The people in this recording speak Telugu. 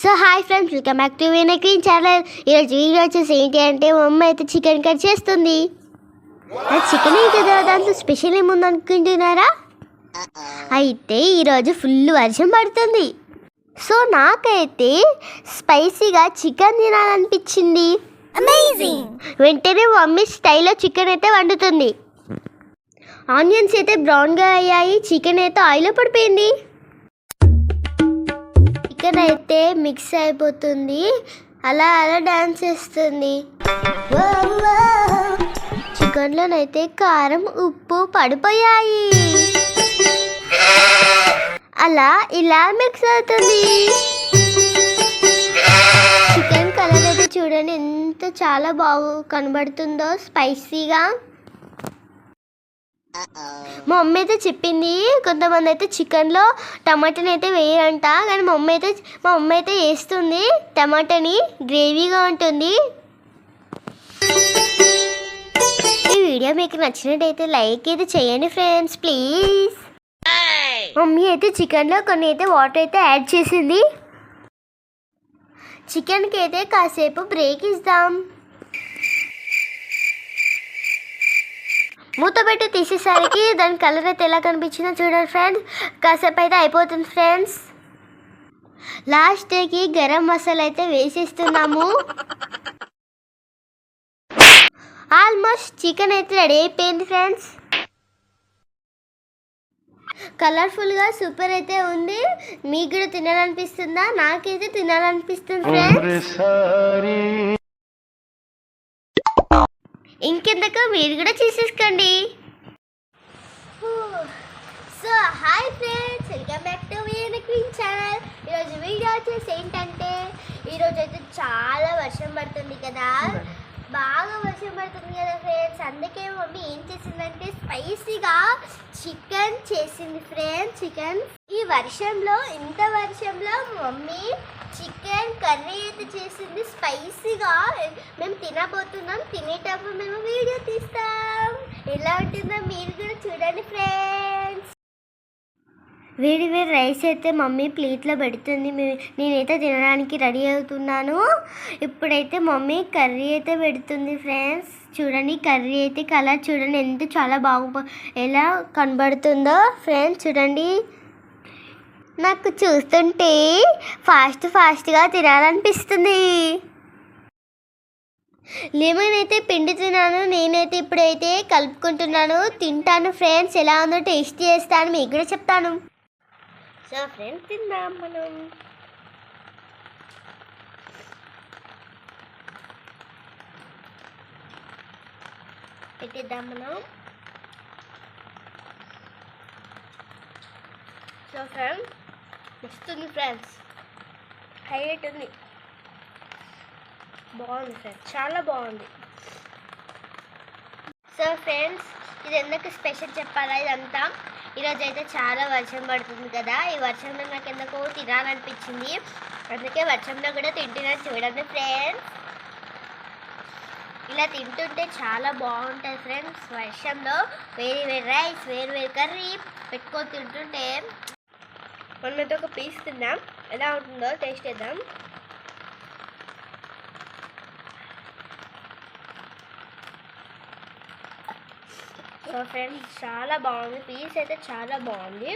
So hi friends welcome back to Vinay clean channel ఈరోజు వీడియో వచ్చేసి ఏంటి అంటే మా అమ్మ అయితే చికెన్ కట్ చేస్తుంది. చికెన్ కదా దాంట్లో స్పెషల్ ఏముంది అనుకుంటున్నారా అయితే ఈరోజు ఫుల్ వర్షం పడుతుంది. సో నాకైతే స్పైసీగా చికెన్ తినాలనిపించింది. వెంటనే మమ్మీ స్టైల్లో చికెన్ అయితే వండుతుంది. ఆనియన్స్ అయితే బ్రౌన్గా అయ్యాయి చికెన్ అయితే ఆయిల్లో పడిపోయింది. చికెన్ అయితే మిక్స్ అయిపోతుంది. అలా అలా డాన్స్ చేస్తుంది. చికెన్లోనైతే కారం ఉప్పు పడిపోయాయి. అలా ఇలా మిక్స్ అవుతుంది. చికెన్ కలర్ అయితే చూడండి ఎంత చాలా బాగు కనబడుతుందో స్పైసీగా. మా మమ్మీ అయితే చెప్పింది కొంతమంది అయితే చికెన్లో టమాటాని అయితే వేయరంట కానీ మా మమ్మీ అయితే మా మమ్మీ అయితే వేస్తుంది టమాటాని గ్రేవీగా ఉంటుంది. ఈ వీడియో మీకు నచ్చినట్టయితే లైక్ అయితే చేయండి ఫ్రెండ్స్ ప్లీజ్. మమ్మీ అయితే చికెన్లో కొన్ని అయితే వాటర్ అయితే యాడ్ చేసింది. చికెన్కి అయితే కాసేపు బ్రేక్ ఇద్దాం. మూత పెట్టి తీసేసరికి దాని కలర్ అయితే ఎలా కనిపించిందో చూడండి ఫ్రెండ్స్ కాసేపు అయితే అయిపోతుంది ఫ్రెండ్స్ లాస్ట్ డేకి గరం మసాలా అయితే వేసేస్తున్నాము. ఆల్మోస్ట్ చికెన్ అయితే రెడీ అయిపోయింది ఫ్రెండ్స్ కలర్ఫుల్గా సూపర్ అయితే ఉంది. మీకు కూడా తినాలనిపిస్తుందా? నాకైతే తినాలనిపిస్తుంది ఫ్రెండ్స్ ఇంకెందుకు మీరు కూడా చేసేసుకోండి. So hi friends welcome back to VN queen channel ఈరోజు వీడియో వచ్చేసి ఏంటంటే ఈరోజు అయితే చాలా వర్షం పడుతుంది కదా. బాగా వర్షం పడుతుంది కదా ఫ్రెండ్స్ అందుకే మమ్మీ ఏం చేసిందంటే స్పైసీగా చికెన్ చేసింది ఫ్రెండ్స్ చికెన్ ఈ వర్షంలో ఇంత వర్షంలో మమ్మీ కర్రీ అయితే చేసింది స్పైసీగా. మేము తినబోతున్నాం తినేటప్పుడు మేము వీడియో తీస్తాం. ఎలా ఉంటుందో మీరు కూడా చూడండి ఫ్రెండ్స్. వేడి వేడి రైస్ అయితే మమ్మీ ప్లేట్లో పెడుతుంది. నేనైతే తినడానికి రెడీ అవుతున్నాను. ఇప్పుడైతే మమ్మీ కర్రీ అయితే పెడుతుంది ఫ్రెండ్స్. చూడండి కర్రీ అయితే కలర్ చూడండి ఎంత చాలా బాగు ఎలా కనబడుతుందో. ఫ్రెండ్స్ చూడండి. నాకు చూస్తుంటే ఫాస్ట్ ఫాస్ట్గా తినాలనిపిస్తుంది. లెమన్ అయితే పిండుతున్నాను నేనైతే ఇప్పుడైతే కలుపుకుంటున్నాను. తింటాను ఫ్రెండ్స్ ఎలా ఉందో టేస్ట్ చేస్తాను మీకు కూడా చెప్తాను. సో ఫ్రెండ్స్ తిందాం మనం. పెట్టిద్దాం మనం. సో ఫ్రెండ్స్ వస్తుంది ఫ్రెండ్స్ హైలైట్ ఉంది. బాగుంది ఫ్రెండ్స్ చాలా బాగుంది. సో ఫ్రెండ్స్ ఇది ఎందుకు స్పెషల్ చెప్పాలా ఇదంతా? ఈరోజు అయితే చాలా వర్షం పడుతుంది కదా. ఈ వర్షంలో నాకు ఎందుకో తినాలనిపించింది. అందుకే వర్షంలో కూడా తింటున్నాను చూడండి ఫ్రెండ్స్ ఇలా తింటుంటే చాలా బాగుంటుంది ఫ్రెండ్స్ వర్షంలో వేరే వేరే రైస్ వేరు వేరు కర్రీ పెట్టుకొని తింటుంటే మనమైతే ఒక పీస్ తిందాం. ఎలా ఉంటుందో టేస్ట్ చేద్దాం. ఫ్రెండ్స్ చాలా బాగుంది. పీస్ అయితే చాలా బాగుంది.